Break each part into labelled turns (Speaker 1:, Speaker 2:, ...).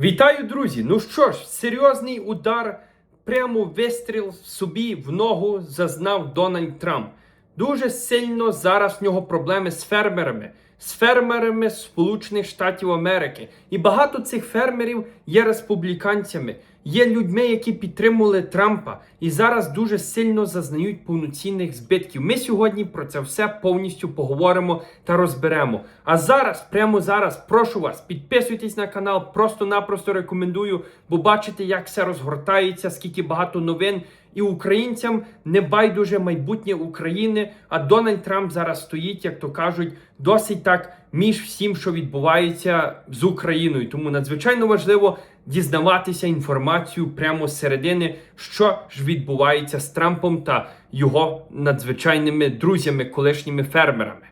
Speaker 1: Вітаю, друзі! Ну що ж, серйозний удар, прямо вистріл собі в ногу зазнав Дональд Трамп. Дуже сильно зараз в нього проблеми з фермерами, з фермерами Сполучених Штатів Америки. І багато цих фермерів є республіканцями, є людьми, які підтримували Трампа і зараз дуже сильно зазнають повноцінних збитків. Ми сьогодні про це все повністю поговоримо та розберемо. А зараз, прямо зараз, прошу вас, підписуйтесь на канал, просто-напросто рекомендую, бо бачите, як все розгортається, скільки багато новин. І українцям не байдуже майбутнє України. А Дональд Трамп зараз стоїть, як то кажуть, досить так між всім, що відбувається з Україною. Тому надзвичайно важливо дізнаватися інформацію прямо з середини, що ж відбувається з Трампом та його надзвичайними друзями, колишніми фермерами.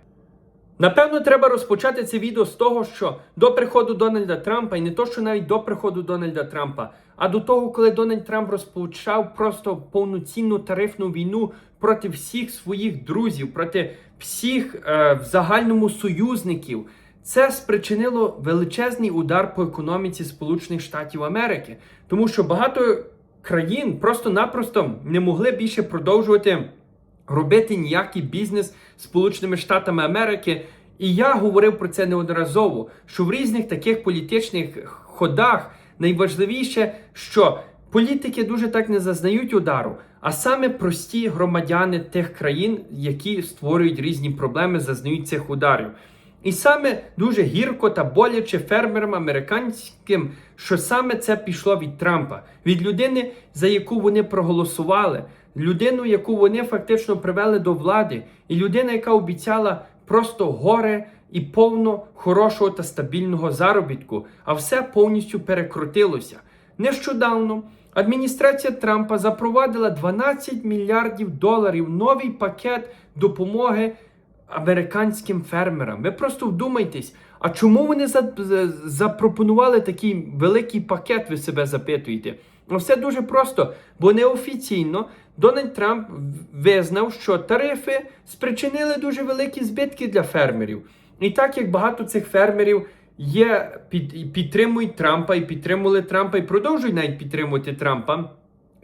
Speaker 1: Напевно, треба розпочати це відео з того, що до приходу Дональда Трампа, і не то, що навіть до приходу Дональда Трампа, а до того, коли Дональд Трамп розпочав просто повноцінну тарифну війну проти всіх своїх друзів, проти всіх е, в загальному союзників, це спричинило величезний удар по економіці Сполучених Штатів Америки, тому що багато країн просто-напросто не могли більше продовжувати робити ніякий бізнес Сполученими Штатами Америки. І я говорив про це неодноразово, що в різних таких політичних ходах найважливіше, що політики дуже так не зазнають удару, а саме прості громадяни тих країн, які створюють різні проблеми, зазнають цих ударів. І саме дуже гірко та боляче фермерам американським, що саме це пішло від Трампа, від людини, за яку вони проголосували, людину, яку вони фактично привели до влади, і людина, яка обіцяла просто горе і повно хорошого та стабільного заробітку, а все повністю перекрутилося. Нещодавно адміністрація Трампа запровадила 12 мільярдів доларів новий пакет допомоги американським фермерам. Ви просто вдумайтесь, а чому вони за, за- запропонували такий великий пакет, ви себе запитуєте? Ну, все дуже просто, бо неофіційно Дональд Трамп визнав, що тарифи спричинили дуже великі збитки для фермерів. І так як багато цих фермерів є, під, підтримують Трампа і підтримували Трампа, і продовжують навіть підтримувати Трампа.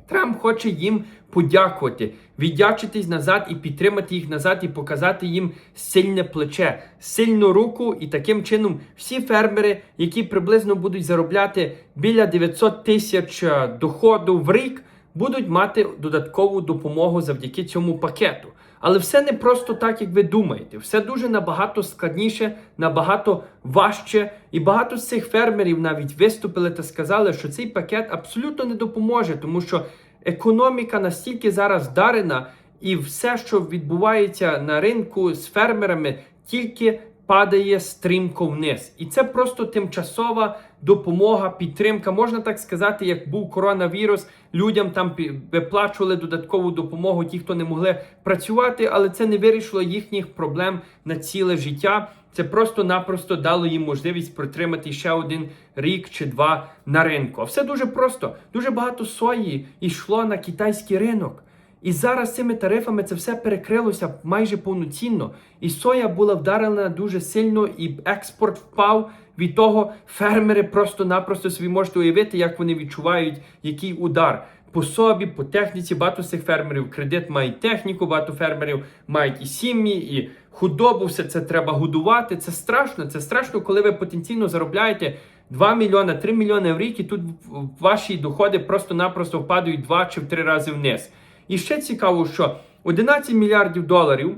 Speaker 1: Трамп хоче їм подякувати, віддячитись назад і підтримати їх назад, і показати їм сильне плече, сильну руку. І таким чином всі фермери, які приблизно будуть заробляти біля 900 тисяч е, доходу в рік, будуть мати додаткову допомогу завдяки цьому пакету. Але все не просто так, як ви думаєте. Все дуже набагато складніше, набагато важче. І багато з цих фермерів навіть виступили та сказали, що цей пакет абсолютно не допоможе, тому що економіка настільки зараз вдарена, і все, що відбувається на ринку з фермерами, тільки падає стрімко вниз. І це просто тимчасова допомога, підтримка. Можна так сказати, як був коронавірус, людям там виплачували додаткову допомогу, ті, хто не могли працювати, але це не вирішило їхніх проблем на ціле життя. Це просто-напросто дало їм можливість протримати ще один рік чи два на ринку. А все дуже просто. Дуже багато сої йшло на китайський ринок. І зараз цими тарифами це все перекрилося майже повноцінно. І соя була вдарена дуже сильно, і експорт впав. Від того фермери просто-напросто собі можете уявити, як вони відчувають, який удар. По собі, по техніці, багато з цих фермерів кредит мають техніку, багато фермерів мають і сім'ї, і худобу, все це треба годувати. Це страшно. Це страшно, коли ви потенційно заробляєте 2 мільйони, 3 мільйони в рік, і тут ваші доходи просто-напросто впадають 2 чи в 3 рази вниз. І ще цікаво, що 11 мільярдів доларів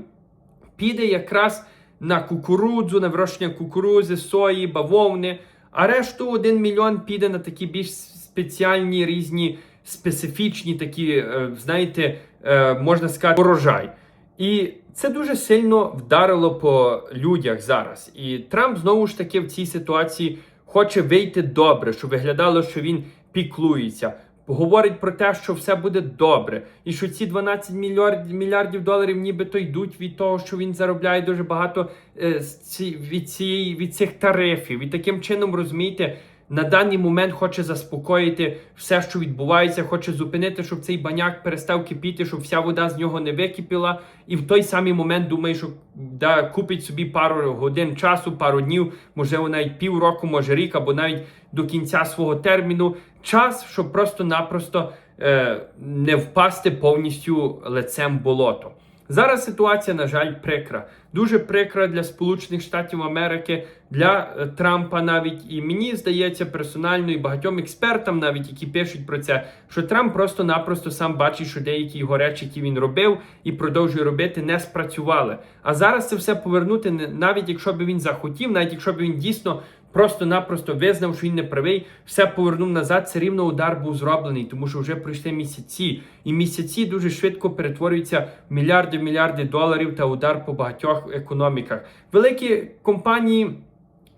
Speaker 1: піде якраз на кукурудзу, на вирощення кукурудзи, сої, бавовни, а решту 1 мільйон піде на такі більш спеціальні різні специфічні такі, е, знаєте, е, можна сказати, урожай. І це дуже сильно вдарило по людях зараз. І Трамп знову ж таки в цій ситуації хоче вийти добре, щоб виглядало, що він піклується. Говорить про те, що все буде добре, і що ці 12 мільярдів, мільярдів доларів нібито йдуть від того, що він заробляє дуже багато е, ці, від, цієї, від цих тарифів. І таким чином, розумієте, на даний момент хоче заспокоїти все, що відбувається, хоче зупинити, щоб цей баняк перестав кипіти, щоб вся вода з нього не википіла. І в той самий момент думає, що да, купить собі пару годин часу, пару днів, можливо, навіть півроку, може рік, або навіть до кінця свого терміну. Час, щоб просто-напросто е, не впасти повністю лицем болото. Зараз ситуація, на жаль, прикра. Дуже прикра для Сполучених Штатів Америки, для е, Трампа навіть. І мені здається персонально і багатьом експертам, навіть які пишуть про це, що Трамп просто-напросто сам бачить, що деякі його речі, які він робив і продовжує робити, не спрацювали. А зараз це все повернути, навіть якщо б він захотів, навіть якщо б він дійсно просто-напросто визнав, що він не правий, все повернув назад. Це рівно удар був зроблений, тому що вже пройшли місяці, і місяці дуже швидко перетворюються в мільярди мільярди доларів та удар по багатьох економіках. Великі компанії.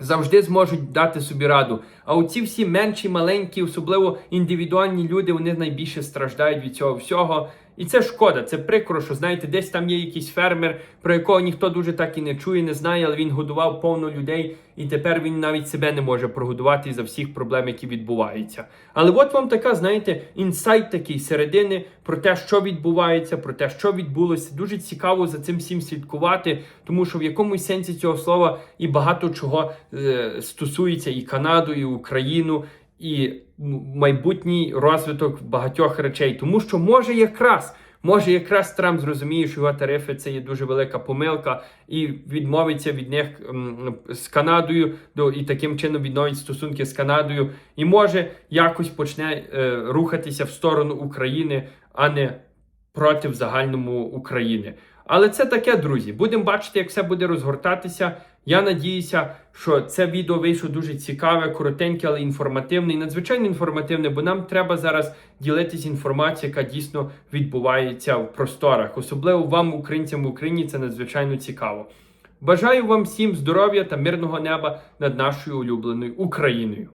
Speaker 1: Завжди зможуть дати собі раду. А оці всі менші, маленькі, особливо індивідуальні люди, вони найбільше страждають від цього всього. І це шкода, це прикро, що знаєте, десь там є якийсь фермер, про якого ніхто дуже так і не чує, не знає, але він годував повно людей, і тепер він навіть себе не може прогодувати за всіх проблем, які відбуваються. Але от вам така, знаєте, інсайт такий середини про те, що відбувається, про те, що відбулося. Дуже цікаво за цим всім слідкувати, тому що в якомусь сенсі цього слова і багато чого е, стосується і Канаду, і Україну, і майбутній розвиток багатьох речей, тому що може якраз. Може, якраз Трамп зрозуміє, що його тарифи це є дуже велика помилка, і відмовиться від них з Канадою до і таким чином відновить стосунки з Канадою, і може якось почне е, рухатися в сторону України, а не проти в загальному України. Але це таке, друзі. Будемо бачити, як все буде розгортатися. Я надіюся, що це відео вийшло дуже цікаве, коротеньке, але інформативне і надзвичайно інформативне, бо нам треба зараз ділитися інформацією, яка дійсно відбувається в просторах. Особливо вам, українцям в Україні, це надзвичайно цікаво. Бажаю вам всім здоров'я та мирного неба над нашою улюбленою Україною.